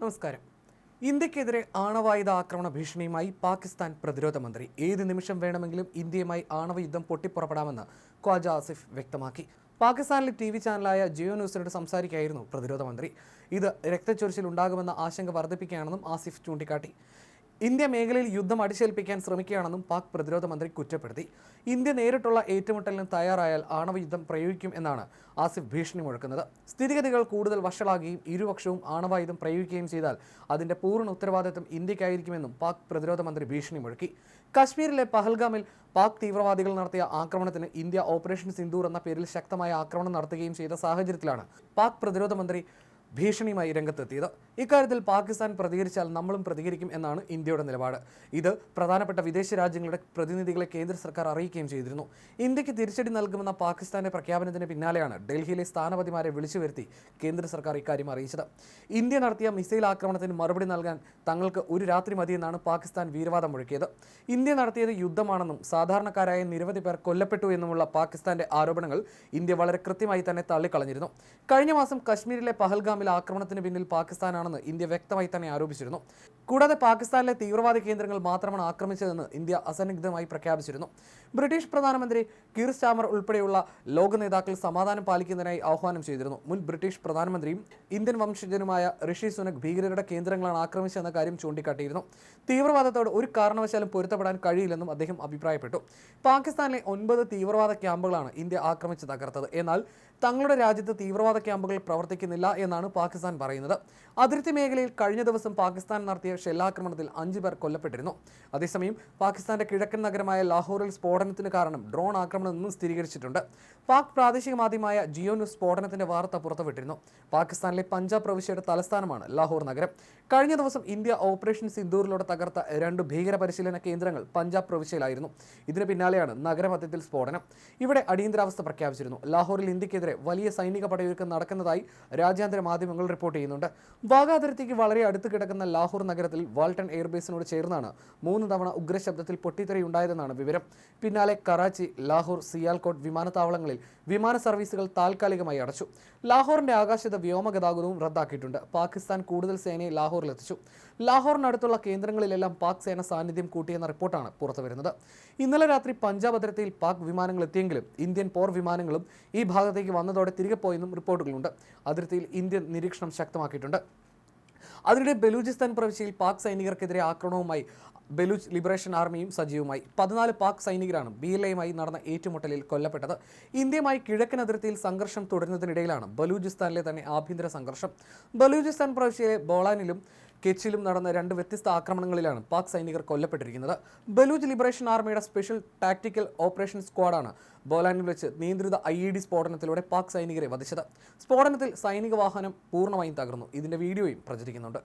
നമസ്കാരം. ഇന്ത്യക്കെതിരെ ആണവായുധ ആക്രമണ ഭീഷണിയുമായി പാകിസ്ഥാൻ പ്രതിരോധ മന്ത്രി. ഏത് നിമിഷം വേണമെങ്കിലും ഇന്ത്യയുമായി ആണവ യുദ്ധം പൊട്ടിപ്പുറപ്പെടാമെന്ന് ഖ്വാജ ആസിഫ് വ്യക്തമാക്കി. പാകിസ്ഥാനിലെ ടി വി ചാനലായ ജിയോ ന്യൂസിനോട് സംസാരിക്കുകയായിരുന്നു പ്രതിരോധ മന്ത്രി. ഇത് രക്തച്ചൊരിച്ചിൽ ഉണ്ടാകുമെന്ന ആശങ്ക വർദ്ധിപ്പിക്കുകയാണെന്നും ആസിഫ് ചൂണ്ടിക്കാട്ടി. ഇന്ത്യ മേഖലയിൽ യുദ്ധം അടിച്ചേൽപ്പിക്കാൻ ശ്രമിക്കുകയാണെന്നും പാക് പ്രതിരോധ മന്ത്രി കുറ്റപ്പെടുത്തി. ഇന്ത്യ നേരിട്ടുള്ള ഏറ്റുമുട്ടലിന് തയ്യാറായാൽ ആണവ യുദ്ധം പ്രയോഗിക്കും എന്നാണ് ആസിഫ് ഭീഷണി മുഴക്കുന്നത്. സ്ഥിതിഗതികൾ കൂടുതൽ വഷളാകുകയും ഇരുപക്ഷവും ആണവായുധം പ്രയോഗിക്കുകയും ചെയ്താൽ അതിന്റെ പൂർണ ഉത്തരവാദിത്വം ഇന്ത്യക്കായിരിക്കുമെന്നും പാക് പ്രതിരോധ മന്ത്രി ഭീഷണി മുഴക്കി. കശ്മീരിലെ പഹൽഗാമിൽ പാക് തീവ്രവാദികൾ നടത്തിയ ആക്രമണത്തിന് ഇന്ത്യ ഓപ്പറേഷൻ സിന്ദൂർ എന്ന പേരിൽ ശക്തമായ ആക്രമണം നടത്തുകയും ചെയ്ത സാഹചര്യത്തിലാണ് പാക് പ്രതിരോധ മന്ത്രി ഭീഷണിയുമായി രംഗത്തെത്തിയത്. ഇക്കാര്യത്തിൽ പാകിസ്ഥാൻ പ്രതികരിച്ചാൽ നമ്മളും പ്രതികരിക്കും എന്നാണ് ഇന്ത്യയുടെ നിലപാട്. ഇത് പ്രധാനപ്പെട്ട വിദേശ രാജ്യങ്ങളുടെ പ്രതിനിധികളെ കേന്ദ്ര സർക്കാർ അറിയിക്കുകയും ചെയ്തിരുന്നു. ഇന്ത്യയ്ക്ക് തിരിച്ചടി നൽകുമെന്ന പാകിസ്ഥാന്റെ പ്രഖ്യാപനത്തിന് പിന്നാലെയാണ് ഡൽഹിയിലെ സ്ഥാനപതിമാരെ വിളിച്ചു വരുത്തി കേന്ദ്ര സർക്കാർ ഇക്കാര്യം അറിയിച്ചത്. ഇന്ത്യ നടത്തിയ മിസൈൽ ആക്രമണത്തിന് മറുപടി നൽകാൻ തങ്ങൾക്ക് ഒരു രാത്രി മതിയെന്നാണ് പാകിസ്ഥാൻ വീരവാദം മുഴക്കിയത്. ഇന്ത്യ നടത്തിയത് യുദ്ധമാണെന്നും സാധാരണക്കാരായ നിരവധി പേർ കൊല്ലപ്പെട്ടു എന്നുമുള്ള പാകിസ്ഥാന്റെ ആരോപണങ്ങൾ ഇന്ത്യ വളരെ കൃത്യമായി തന്നെ തള്ളിക്കളഞ്ഞിരുന്നു. കഴിഞ്ഞ മാസം കശ്മീരിലെ പഹൽഗാമിൽ ആക്രമണത്തിന് പിന്നിൽ പാകിസ്ഥാനാണെന്ന് ഇന്ത്യ വ്യക്തമായി തന്നെ ആരോപിച്ചിരുന്നു. കൂടാതെ പാകിസ്ഥാനിലെ തീവ്രവാദി കേന്ദ്രങ്ങൾ മാത്രമാണ് ആക്രമിച്ചതെന്ന് ഇന്ത്യ അസന്നിഗ്ധമായി പ്രഖ്യാപിച്ചിരുന്നു. ബ്രിട്ടീഷ് പ്രധാനമന്ത്രി കീർ സ്റ്റാമർ ഉൾപ്പെടെയുള്ള ലോക നേതാക്കൾ സമാധാനം പാലിക്കുന്നതിനായി ആഹ്വാനം ചെയ്തിരുന്നു. മുൻ ബ്രിട്ടീഷ് പ്രധാനമന്ത്രിയും ഇന്ത്യൻ വംശജനുമായ ഋഷി സുനക് ഭീകരരുടെ കേന്ദ്രങ്ങളാണ് ആക്രമിച്ചതെന്ന കാര്യം ചൂണ്ടിക്കാട്ടിയിരുന്നു. തീവ്രവാദത്തോട് ഒരു കാരണവശാലും പൊരുത്തപ്പെടാൻ കഴിയില്ലെന്നും അദ്ദേഹം അഭിപ്രായപ്പെട്ടു. പാകിസ്ഥാനിലെ ഒൻപത് തീവ്രവാദ ക്യാമ്പുകളാണ് ഇന്ത്യ ആക്രമിച്ച് തകർത്തത്. എന്നാൽ തങ്ങളുടെ രാജ്യത്ത് തീവ്രവാദ ക്യാമ്പുകൾ പ്രവർത്തിക്കുന്നില്ല എന്നാണ് പാകിസ്ഥാൻ പറയുന്നത്. അതിർത്തി മേഖലയിൽ കഴിഞ്ഞ ദിവസം പാകിസ്ഥാൻ നടത്തിയ ഷെല്ലാക്രമണത്തിൽ അഞ്ചു പേർ കൊല്ലപ്പെട്ടിരുന്നു. അതേസമയം പാകിസ്ഥാന്റെ കിഴക്കൻ നഗരമായ ലാഹോറിൽ സ്ഫോടനത്തിന് കാരണം ഡ്രോൺ ആക്രമണം എന്നും സ്ഥിരീകരിച്ചിട്ടുണ്ട്. പാക് പ്രാദേശിക മാധ്യമമായ ജിയോ ന്യൂസ് സ്ഫോടനത്തിന്റെ വാർത്ത പുറത്തുവിട്ടിരുന്നു. പാകിസ്ഥാനിലെ പഞ്ചാബ് പ്രവിശ്യയുടെ തലസ്ഥാനമാണ് ലാഹോർ നഗരം. കഴിഞ്ഞ ദിവസം ഇന്ത്യ ഓപ്പറേഷൻ സിന്ദൂറിലൂടെ തകർത്ത രണ്ട് ഭീകര പരിശീലന കേന്ദ്രങ്ങൾ പഞ്ചാബ് പ്രവിശ്യയിലായിരുന്നു. ഇതിന് പിന്നാലെയാണ് നഗരമധ്യത്തിൽ സ്ഫോടനം. ഇവിടെ അടിയന്തരാവസ്ഥ പ്രഖ്യാപിച്ചിരുന്നു. ലാഹോറിൽ ഇന്ത്യക്കെതിരെ വലിയ സൈനിക പടയൊരുക്കം നടക്കുന്നതായി രാജ്യാന്തര മാധ്യമങ്ങൾ റിപ്പോർട്ട് ചെയ്യുന്നുണ്ട്. വാഗ അതിർത്തിക്ക് വളരെ അടുത്ത് കിടക്കുന്ന ലാഹോർ നഗരത്തിൽ വാൾട്ടൺ എയർബേസിനോട് ചേർന്നാണ് മൂന്ന് തവണ ഉഗ്രശബ്ദത്തിൽ പൊട്ടിത്തെറിയുണ്ടായതെന്നാണ് വിവരം. പിന്നാലെ കറാച്ചി ലാഹോർ സിയാൽകോട്ട് വിമാനത്താവളങ്ങളിൽ വിമാന സർവീസുകൾ താൽക്കാലികമായി അടച്ചു. ലാഹോറിന്റെ ആകാശത്ത് വ്യോമഗതാഗതവും റദ്ദാക്കിയിട്ടുണ്ട്. പാകിസ്ഥാൻ കൂടുതൽ സേനയെ ലാഹോറിലെത്തിച്ചു ലാഹോറിനടുത്തുള്ള കേന്ദ്രങ്ങളിലെല്ലാം പാക് സേന സാന്നിധ്യം കൂട്ടിയെന്ന റിപ്പോർട്ടാണ് പുറത്തുവരുന്നത്. ഇന്നലെ രാത്രി പഞ്ചാബ് അതിർത്തിയിൽ പാക് വിമാനങ്ങൾ എത്തിയെങ്കിലും ഇന്ത്യൻ പോർ വിമാനങ്ങളും ഈ ഭാഗത്തേക്ക് വന്നതോടെ തിരികെ പോയെന്നും റിപ്പോർട്ടുകളുണ്ട്. അതിർത്തിയിൽ ഇന്ത്യൻ നിരീക്ഷണം ശക്തമാക്കിയിട്ടുണ്ട്. അതിനിടെ ബലൂചിസ്ഥാൻ പ്രവിശ്യയിൽ പാക് സൈനികർക്കെതിരെ ആക്രമണവുമായി ബലൂച്ച് ലിബറേഷൻ ആർമിയും സജീവമായി. പതിനാല് പാക് സൈനികരാണ് ബി എൽ എയുമായി നടന്ന ഏറ്റുമുട്ടലിൽ കൊല്ലപ്പെട്ടത്. ഇന്ത്യയുമായി കിഴക്കൻ അതിർത്തിയിൽ സംഘർഷം തുടരുന്നതിനിടയിലാണ് ബലൂചിസ്ഥാനിലെ തന്നെ ആഭ്യന്തര സംഘർഷം. ബലൂചിസ്ഥാൻ പ്രവിശ്യയിലെ ബോളാനിലും കെച്ചിലും നടന്ന രണ്ട് വ്യത്യസ്ത ആക്രമണങ്ങളിലാണ് പാക് സൈനികർ കൊല്ലപ്പെട്ടിരിക്കുന്നത്. ബലൂജ് ലിബറേഷൻ ആർമിയുടെ സ്പെഷ്യൽ ടാക്ടിക്കൽ ഓപ്പറേഷൻ സ്ക്വാഡാണ് ബോലാനിൽ വെച്ച് നിയന്ത്രിത ഐ ഇ ഡി സ്ഫോടനത്തിലൂടെ പാക് സൈനികരെ വധിച്ചത്. സ്ഫോടനത്തിൽ സൈനിക വാഹനം പൂർണമായും തകർന്നു. ഇതിന്റെ വീഡിയോയും പ്രചരിക്കുന്നുണ്ട്.